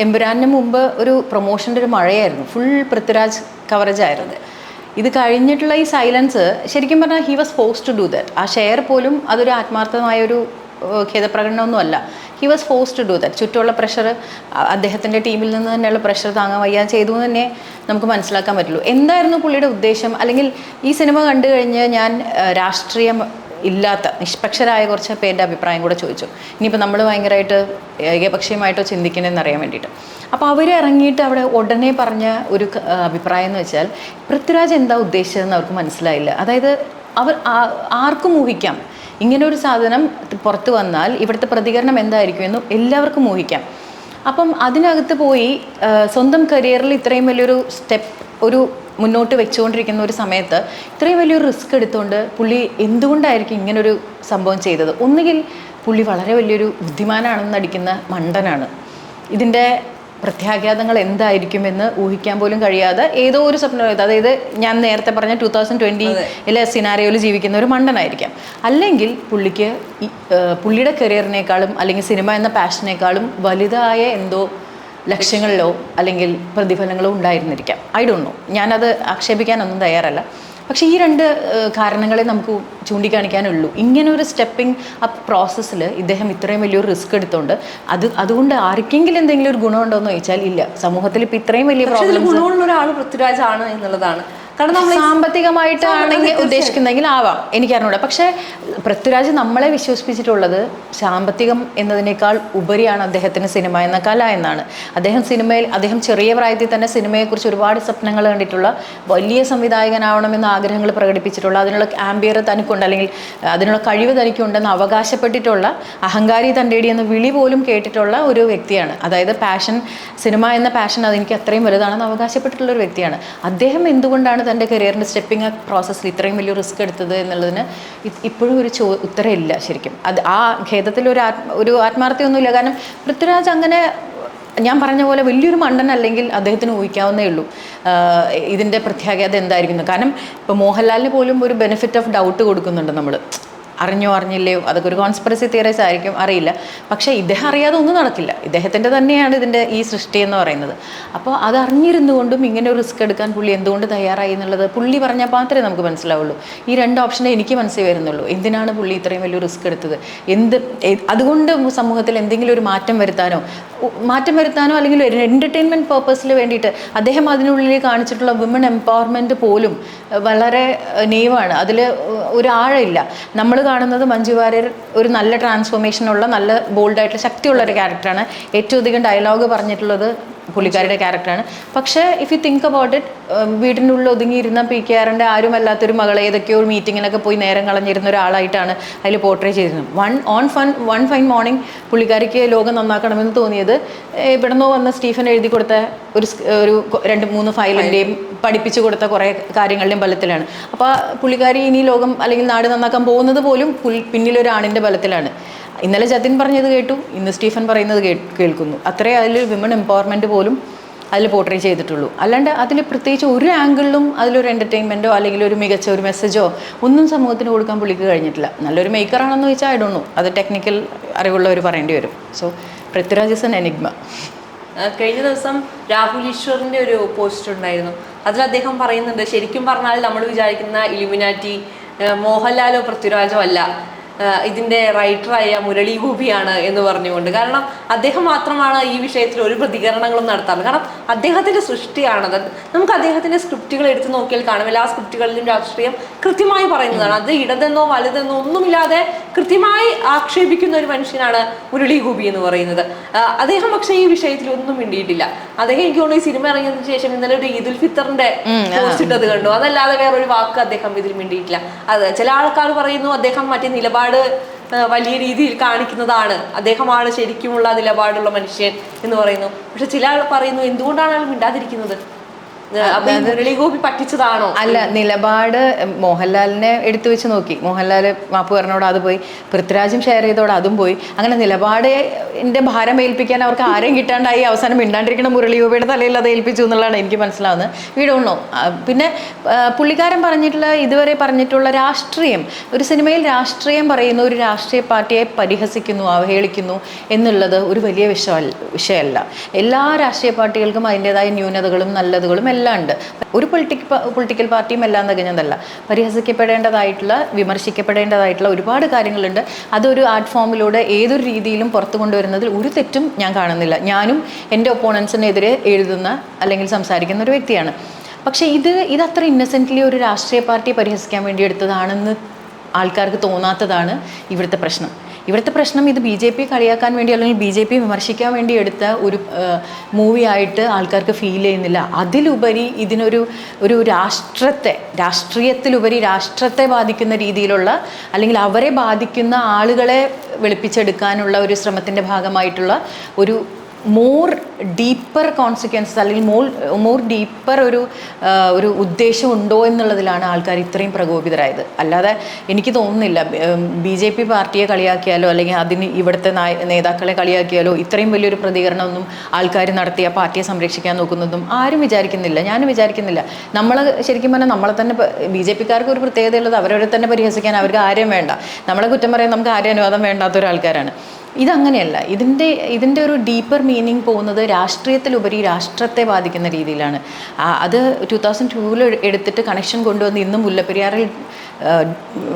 A: എമ്പുരാനിന് മുമ്പ് ഒരു പ്രൊമോഷന്റെ ഒരു മഴയായിരുന്നു. ഫുൾ പൃഥ്വിരാജ് കവറേജ് ആയിരുന്നു. ഇത് കഴിഞ്ഞിട്ടുള്ള ഈ സൈലൻസ് ശരിക്കും പറഞ്ഞാൽ he was forced to do that ആ ഷെയർ പോലും അതൊരു ആത്മാർത്ഥമായ ഒരു ഖേദപ്രകടനമൊന്നുമല്ല. He was forced to do that ചുറ്റുമുള്ള പ്രഷർ അദ്ദേഹത്തിന്റെ ടീമിൽ നിന്ന് തന്നെയുള്ള പ്രഷർ താങ്ങാൻ വയ്യാതെ ചെയ്തു എന്ന് തന്നെ നമുക്ക് മനസ്സിലാക്കാൻ പറ്റുള്ളൂ. എന്തായിരുന്നു പുള്ളിയുടെ ഉദ്ദേശം? അല്ലെങ്കിൽ ഈ സിനിമ കണ്ടു കഴിഞ്ഞ് ഞാൻ രാഷ്ട്രീയം ഇല്ലാത്ത നിഷ്പക്ഷരായ കുറച്ച് പേരുടെ അഭിപ്രായം കൂടെ ചോദിച്ചു. ഇനിയിപ്പോൾ നമ്മൾ ഭയങ്കരമായിട്ട് ഏകപക്ഷീയമായിട്ടോ ചിന്തിക്കണമെന്ന് അറിയാൻ വേണ്ടിയിട്ട്. അപ്പോൾ അവർ ഇറങ്ങിയിട്ട് അവിടെ ഉടനെ പറഞ്ഞ ഒരു അഭിപ്രായം എന്ന് വെച്ചാൽ പൃഥ്വിരാജ് എന്താ ഉദ്ദേശിച്ചതെന്ന് അവർക്ക് മനസ്സിലായില്ല. അതായത് അവർ ആർക്കും ഊഹിക്കാം. ഇങ്ങനെ ഒരു സാധനം പുറത്തു വന്നാൽ ഇവിടുത്തെ പ്രതികരണം എന്തായിരിക്കും എന്ന് എല്ലാവർക്കും ഊഹിക്കാം. അപ്പം അതിനകത്ത് പോയി സ്വന്തം കരിയറിൽ ഇത്രയും വലിയൊരു സ്റ്റെപ്പ് ഒരു മുന്നോട്ട് വെച്ചുകൊണ്ടിരിക്കുന്ന ഒരു സമയത്ത് ഇത്രയും വലിയൊരു റിസ്ക് എടുത്തുകൊണ്ട് പുള്ളി എന്തുകൊണ്ടായിരിക്കും ഇങ്ങനൊരു സംഭവം ചെയ്തത്? ഒന്നുകിൽ പുള്ളി വളരെ വലിയൊരു ബുദ്ധിമാനാണെന്ന് നടിക്കുന്ന മണ്ടനാണ്. ഇതിന്റെ പ്രത്യാഘാതങ്ങൾ എന്തായിരിക്കുമെന്ന് ഊഹിക്കാൻ പോലും കഴിയാതെ ഏതോ ഒരു സ്വപ്നം അതായത് ഞാൻ നേരത്തെ പറഞ്ഞ ടൂ തൗസൻഡ് ട്വന്റിയിലെ സിനാരിയോയിൽ ജീവിക്കുന്ന ഒരു മണ്ടനായിരിക്കാം. അല്ലെങ്കിൽ പുള്ളിക്ക് പുള്ളിയുടെ കരിയറിനേക്കാളും അല്ലെങ്കിൽ സിനിമ എന്ന പാഷനേക്കാളും വലുതായ എന്തോ ലക്ഷ്യങ്ങളിലോ അല്ലെങ്കിൽ പ്രതിഫലങ്ങളോ ഉണ്ടായിരുന്നിരിക്കാം. ഐ ഡോണ്ട് നോ ഞാനത് ആക്ഷേപിക്കാനൊന്നും തയ്യാറല്ല. പക്ഷേ ഈ രണ്ട് കാരണങ്ങളെ നമുക്ക് ചൂണ്ടിക്കാണിക്കാനുള്ളൂ. ഇങ്ങനെ ഒരു സ്റ്റെപ്പിംഗ് അപ്പ് പ്രോസസ്സിൽ ഇദ്ദേഹം ഇത്രയും വലിയൊരു റിസ്ക് എടുത്തുകൊണ്ട് അത് അതുകൊണ്ട് ആർക്കെങ്കിലും എന്തെങ്കിലും ഒരു ഗുണമുണ്ടോ എന്ന് ചോദിച്ചാൽ ഇല്ല. സമൂഹത്തിൽ ഇപ്പം ഇത്രയും വലിയ
B: ഗുണമുള്ള ഒരാൾ പൃഥ്വിരാജാണ് ആണ് എന്നുള്ളതാണ്. കാരണം നമ്മൾ
A: സാമ്പത്തികമായിട്ടാണെങ്കിൽ ഉദ്ദേശിക്കുന്നെങ്കിൽ ആവാം. എനിക്കറിഞ്ഞൂടെ. പക്ഷേ പൃഥ്വിരാജ് നമ്മളെ വിശ്വസിപ്പിച്ചിട്ടുള്ളത് സാമ്പത്തികം എന്നതിനേക്കാൾ ഉപരിയാണ് അദ്ദേഹത്തിന് സിനിമ എന്ന കല എന്നാണ്. അദ്ദേഹം സിനിമയിൽ അദ്ദേഹം ചെറിയ പ്രായത്തിൽ തന്നെ സിനിമയെക്കുറിച്ച് ഒരുപാട് സ്വപ്നങ്ങൾ കണ്ടിട്ടുള്ള വലിയ സംവിധായകനാവണമെന്ന ആഗ്രഹങ്ങൾ പ്രകടിപ്പിച്ചിട്ടുള്ള അതിനുള്ള ആംബിയർ തനിക്കുണ്ട് അല്ലെങ്കിൽ അതിനുള്ള കഴിവ് തനിക്കുണ്ടെന്ന് അവകാശപ്പെട്ടിട്ടുള്ള അഹങ്കാരി തന്റെടി എന്ന വിളി പോലും കേട്ടിട്ടുള്ള ഒരു വ്യക്തിയാണ്. അതായത് പാഷൻ സിനിമ എന്ന പാഷൻ അതെനിക്ക് അത്രയും വലുതാണെന്ന് അവകാശപ്പെട്ടിട്ടുള്ള ഒരു വ്യക്തിയാണ്. അദ്ദേഹം എന്തുകൊണ്ടാണ് തന്റെ കരിയറിന്റെ സ്റ്റെപ്പിംഗ് പ്രോസസ്സിൽ ഇത്രയും വലിയ റിസ്ക് എടുത്തത് എന്നുള്ളതിന് ഇപ്പോഴും ഒരു ചോ ഉത്തരമില്ല ശരിക്കും. അത് ആ ഖേദത്തിൽ ഒരു ഒരു ആത്മാർത്ഥ്യമൊന്നുമില്ല. കാരണം പൃഥ്വിരാജ് അങ്ങനെ ഞാൻ പറഞ്ഞ പോലെ വലിയൊരു മണ്ടൻ അല്ലെങ്കിൽ അദ്ദേഹത്തിന് ഊഹിക്കാവുന്നേ ഉള്ളൂ. ഇതിന്റെ പ്രത്യാഘാതം എന്തായിരിക്കുന്നു? കാരണം ഇപ്പോൾ മോഹൻലാലിന് പോലും ഒരു ബെനിഫിറ്റ് ഓഫ് ഡൗട്ട് കൊടുക്കുന്നുണ്ട് നമ്മൾ അറിഞ്ഞോ അറിഞ്ഞില്ലയോ അതൊക്കെ ഒരു കോൺസ്പിറസി തിയറീസ് ആയിരിക്കും അറിയില്ല. പക്ഷേ ഇദ്ദേഹം അറിയാതെ ഒന്നും നടക്കില്ല. ഇദ്ദേഹത്തിന്റെ തന്നെയാണ് ഇതിന്റെ ഈ സൃഷ്ടി എന്ന് പറയുന്നത്. അപ്പോൾ അത് അറിഞ്ഞിരുന്നുകൊണ്ടും ഇങ്ങനെ ഒരു റിസ്ക് എടുക്കാൻ പുള്ളി എന്തുകൊണ്ട് തയ്യാറായി എന്നുള്ളത് പുള്ളി പറഞ്ഞാൽ മാത്രമേ നമുക്ക് മനസ്സിലാവുള്ളൂ. ഈ രണ്ട് ഓപ്ഷനെ എനിക്ക് മനസ്സിൽ വരുന്നുള്ളൂ. എന്തിനാണ് പുള്ളി ഇത്രയും വലിയ റിസ്ക് എടുത്തത്? എന്ത് അതുകൊണ്ട് സമൂഹത്തിൽ എന്തെങ്കിലും ഒരു മാറ്റം വരുത്താനോ മാറ്റം വരുത്താനോ അല്ലെങ്കിൽ ഒരു എന്റർടൈൻമെന്റ് പേർപ്പസിൽ വേണ്ടിയിട്ട് അദ്ദേഹം അതിനുള്ളിൽ കാണിച്ചിട്ടുള്ള വിമൺ എംപവർമെന്റ് പോലും വളരെ നെയ്വാണ് അതിൽ ഒരു ആഴമില്ല നമ്മൾ കാണുന്നത് മഞ്ജു വാര്യർ ഒരു നല്ല ട്രാൻസ്ഫോർമേഷനുള്ള നല്ല ബോൾഡായിട്ടുള്ള ശക്തിയുള്ള ഒരു ക്യാരക്ടറാണ് ഏറ്റവും അധികം ഡയലോഗ് പറഞ്ഞിട്ടുള്ളത് പുള്ളിക്കാരിയുടെ ക്യാരക്ടറാണ്. പക്ഷേ if you think about it വീടിന്റെ ഉള്ളിൽ ഒതുങ്ങിയിരുന്ന പി കെ ആറിന്റെ ആരുമല്ലാത്തൊരു മകളെ ഏതൊക്കെയോ ഒരു മീറ്റിങ്ങിനൊക്കെ പോയി നേരം കളഞ്ഞിരുന്ന ഒരാളായിട്ടാണ് അതിൽ പോർട്രേ ചെയ്തിരുന്നത്. One on fun one fine morning പുള്ളിക്കാരിക്ക് ലോകം നന്നാക്കണമെന്ന് തോന്നിയത് ഇവിടുന്ന് വന്ന സ്റ്റീഫൻ എഴുതി കൊടുത്ത ഒരു ഒരു രണ്ട് മൂന്ന് ഫയലിന്റെയും പഠിപ്പിച്ചു കൊടുത്ത കുറേ കാര്യങ്ങളുടെയും ബലത്തിലാണ്. അപ്പോൾ പുള്ളിക്കാരി ഇനി ലോകം അല്ലെങ്കിൽ നാട് നന്നാക്കാൻ പോകുന്നത് പോലും പിന്നിലൊരാണിന്റെ പിന്നിലൊരു ബലത്തിലാണ്. ഇന്നലെ ജതിൻ പറഞ്ഞത് കേട്ടു ഇന്ന് സ്റ്റീഫൻ പറയുന്നത് കേൾക്കുന്നു. അത്രേ അതിൽ വിമൺ എംപവർമെന്റ് പോലും അതിൽ പോർട്രേ ചെയ്തിട്ടുള്ളൂ. അല്ലാണ്ട് അതിൽ പ്രത്യേകിച്ച് ഒരു ആംഗിളിലും അതിലൊരു എന്റർടൈൻമെന്റോ അല്ലെങ്കിൽ ഒരു മികച്ച ഒരു മെസ്സേജോ ഒന്നും സമൂഹത്തിന് കൊടുക്കാൻ പുള്ളിക്ക് കഴിഞ്ഞിട്ടില്ല. നല്ലൊരു മേക്കറാണെന്ന് ചോദിച്ചാൽ ഐ ഡോണ്ട് നോ അത് ടെക്നിക്കൽ അറിവുള്ളവർ പറയേണ്ടി വരും. So Prithviraj is an enigma
B: കഴിഞ്ഞ ദിവസം രാഹുൽ ഈശ്വറിന്റെ ഒരു പോസ്റ്റ് ഉണ്ടായിരുന്നു. അതിൽ അദ്ദേഹം പറയുന്നുണ്ട് ശരിക്കും പറഞ്ഞാൽ നമ്മൾ വിചാരിക്കുന്ന ഇലുമിനാറ്റി മോഹൻലാലോ പൃഥ്വിരാജോ അല്ല. ഇതിന്റെ റൈറ്ററായ മുരളി ഗോപിയാണ് എന്ന് പറഞ്ഞുകൊണ്ട്. കാരണം അദ്ദേഹം മാത്രമാണ് ഈ വിഷയത്തിൽ ഒരു പ്രതികരണങ്ങളും നടത്താറ്. കാരണം അദ്ദേഹത്തിന്റെ സൃഷ്ടിയാണത് നമുക്ക് അദ്ദേഹത്തിന്റെ സ്ക്രിപ്റ്റുകൾ എടുത്തു നോക്കിയാൽ കാണും. എല്ലാ സ്ക്രിപ്റ്റുകളിലും രാഷ്ട്രീയം കൃത്യമായി പറയുന്നതാണ്. അത് ഇടതെന്നോ വലുതെന്നോ ഒന്നുമില്ലാതെ കൃത്യമായി ആക്ഷേപിക്കുന്ന ഒരു മനുഷ്യനാണ് മുരളി ഗോപി എന്ന് പറയുന്നത്. അദ്ദേഹം പക്ഷെ ഈ വിഷയത്തിൽ ഒന്നും മിണ്ടിയിട്ടില്ല. അദ്ദേഹം എനിക്ക് തോന്നുന്നു ഈ സിനിമ ഇറങ്ങിയതിനു ശേഷം ഇന്നലെ ഒരു ഈദുൽ ഫിത്തറിന്റെ പോസ്റ്റ് ഇട്ടത് കണ്ടു. അതല്ലാതെ വേറൊരു വാക്ക് അദ്ദേഹം ഇതിൽ മിണ്ടിയിട്ടില്ല. അത് ചില ആൾക്കാർ പറയുന്നു അദ്ദേഹം മറ്റേ നിലപാട് ആ, വലിയ രീതിയിൽ കാണിക്കുന്നതാണ്. അദ്ദേഹമാണ് ശരിക്കുമുള്ള നിലപാടുള്ള മനുഷ്യൻ എന്ന് പറയുന്നു. പക്ഷെ ചില ആൾ പറയുന്നു എന്തുകൊണ്ടാണ് അയാൾ മിണ്ടാതിരിക്കുന്നത്? ഈ പറ്റിച്ചതാണോ?
A: അല്ല നിലപാട് മോഹൻലാലിനെ എടുത്തു വെച്ച് നോക്കി. മോഹൻലാൽ മാപ്പ് പറഞ്ഞോട് അത് പോയി. പൃഥ്വിരാജും ഷെയർ ചെയ്തോടെ അതും പോയി. അങ്ങനെ നിലപാടിന്റെ ഭാരം ഏൽപ്പിക്കാൻ അവർക്ക് ആരെയും കിട്ടാണ്ടായി അവസാനം മിണ്ടാണ്ടിരിക്കുന്ന മുരളി ഗോപിയുടെ തലയിൽ അത് ഏൽപ്പിച്ചു എന്നുള്ളതാണ് എനിക്ക് മനസ്സിലാവുന്നത്. വീടുണ്ടോ പിന്നെ പുള്ളിക്കാരൻ പറഞ്ഞിട്ടുള്ള ഇതുവരെ പറഞ്ഞിട്ടുള്ള രാഷ്ട്രീയം ഒരു സിനിമയിൽ രാഷ്ട്രീയം പറയുന്ന ഒരു രാഷ്ട്രീയ പാർട്ടിയെ പരിഹസിക്കുന്നു അവഹേളിക്കുന്നു എന്നുള്ളത് ഒരു വലിയ വിഷയമല്ല വിഷയമല്ല. എല്ലാ രാഷ്ട്രീയ പാർട്ടികൾക്കും അതിന്റെതായ ന്യൂനതകളും നല്ലതുകളും എല്ലാം ഉണ്ട്. ഒരു പൊളിറ്റിക് പൊളിറ്റിക്കൽ പാർട്ടിയും എല്ലാം തികഞ്ഞതല്ല പരിഹസിക്കപ്പെടേണ്ടതായിട്ടുള്ള വിമർശിക്കപ്പെടേണ്ടതായിട്ടുള്ള ഒരുപാട് കാര്യങ്ങളുണ്ട്. അതൊരു ആർട്ട് ഫോമിലൂടെ ഏതൊരു രീതിയിലും പുറത്തു കൊണ്ടുവരുന്നതിൽ ഒരു തെറ്റും ഞാൻ കാണുന്നില്ല. ഞാനും എന്റെ ഒപ്പോണൻസിനെതിരെ എഴുതുന്ന അല്ലെങ്കിൽ സംസാരിക്കുന്ന ഒരു വ്യക്തിയാണ്. പക്ഷേ ഇത് ഇത് അത്ര ഇന്നസെന്റ്ലി ഒരു രാഷ്ട്രീയ പാർട്ടിയെ പരിഹസിക്കാൻ വേണ്ടി എടുത്തതാണെന്ന് ആൾക്കാർക്ക് തോന്നാത്തതാണ് ഇവിടുത്തെ പ്രശ്നം. ഇവിടുത്തെ പ്രശ്നം ഇത് ബി ജെ പി കളിയാക്കാൻ വേണ്ടി അല്ലെങ്കിൽ ബി ജെ പി വിമർശിക്കാൻ വേണ്ടി എടുത്ത ഒരു മൂവി ആയിട്ട് ആൾക്കാർക്ക് ഫീൽ ചെയ്യുന്നില്ല. അതിലുപരി ഇതിനൊരു ഒരു രാഷ്ട്രത്തെ രാഷ്ട്രീയത്തിലുപരി രാഷ്ട്രത്തെ ബാധിക്കുന്ന രീതിയിലുള്ള അല്ലെങ്കിൽ അവരെ ബാധിക്കുന്ന ആളുകളെ വെളുപ്പിച്ചെടുക്കാനുള്ള ഒരു ശ്രമത്തിന്റെ ഭാഗമായിട്ടുള്ള ഒരു മോർ ഡീപ്പർ കോൺസിക്വൻസസ് അല്ലെങ്കിൽ മോർ മോർ ഡീപ്പർ ഒരു ഒരു ഉദ്ദേശം ഉണ്ടോ എന്നുള്ളതിലാണ് ആൾക്കാർ ഇത്രയും പ്രകോപിതരായത്. അല്ലാതെ എനിക്ക് തോന്നുന്നില്ല ബി ജെ പി പാർട്ടിയെ കളിയാക്കിയാലോ അല്ലെങ്കിൽ അതിന് ഇവിടുത്തെ നേതാക്കളെ കളിയാക്കിയാലോ ഇത്രയും വലിയൊരു പ്രതികരണമൊന്നും ആൾക്കാർ നടത്തി ആ പാർട്ടിയെ സംരക്ഷിക്കാൻ നോക്കുന്നതും ആരും വിചാരിക്കുന്നില്ല ഞാനും വിചാരിക്കുന്നില്ല. നമ്മൾ ശരിക്കും പറഞ്ഞാൽ നമ്മളെ തന്നെ ബി ജെ പിക്കാർക്ക് ഒരു പ്രത്യേകതയുള്ളത് അവരവരെ തന്നെ പരിഹസിക്കാൻ അവർക്ക് ആരെയും വേണ്ട. നമ്മളെ കുറ്റം പറയാൻ നമുക്ക് ആരെയും അനുവാദം വേണ്ടാത്ത ഒരാൾക്കാരാണ് ഇതങ്ങനെയല്ല. ഇതിന്റെ ഇതിന്റെ ഒരു ഡീപ്പർ മീനിങ് പോകുന്നത് രാഷ്ട്രീയത്തിലുപരി രാഷ്ട്രത്തെ ബാധിക്കുന്ന രീതിയിലാണ്. അത് ടു തൗസൻഡ് ടൂവിൽ എടുത്തിട്ട് കണക്ഷൻ കൊണ്ടുവന്ന് ഇന്ന് മുല്ലപ്പെരിയാറിൽ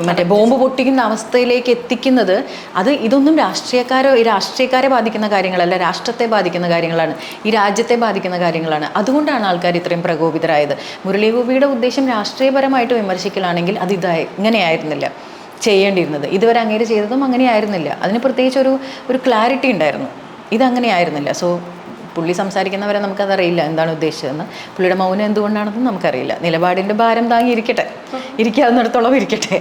A: മറ്റേ ബോംബ് പൊട്ടിക്കുന്ന അവസ്ഥയിലേക്ക് എത്തിക്കുന്നത് അത് ഇതൊന്നും രാഷ്ട്രീയക്കാരോ ഈ രാഷ്ട്രീയക്കാരെ ബാധിക്കുന്ന കാര്യങ്ങളല്ല രാഷ്ട്രത്തെ ബാധിക്കുന്ന കാര്യങ്ങളാണ്. ഈ രാജ്യത്തെ ബാധിക്കുന്ന കാര്യങ്ങളാണ്. അതുകൊണ്ടാണ് ആൾക്കാർ ഇത്രയും പ്രകോപിതരായത്. മുരളീഗോപിയുടെ ഉദ്ദേശം രാഷ്ട്രീയപരമായിട്ട് വിമർശിക്കലാണെങ്കിൽ അത് ഇതായി ഇങ്ങനെയായിരുന്നില്ല. ചെയ്യേണ്ടിയിരുന്നത്. ഇതുവരെ അങ്ങേര് ചെയ്തതും അങ്ങനെയായിരുന്നില്ല. അതിന് പ്രത്യേകിച്ച് ഒരു ഒരു ക്ലാരിറ്റി ഉണ്ടായിരുന്നു. ഇതങ്ങനെ ആയിരുന്നില്ല സോ പുള്ളി സംസാരിക്കുന്നവരെ നമുക്കതറിയില്ല എന്താണ് ഉദ്ദേശിച്ചതെന്ന്. പുള്ളിയുടെ മൗനം എന്തുകൊണ്ടാണെന്ന് നമുക്കറിയില്ല. നിലപാടിന്റെ ഭാരം താങ്ങി ഇരിക്കട്ടെ ഇരിക്കാവുന്നിടത്തോളം ഇരിക്കട്ടെ.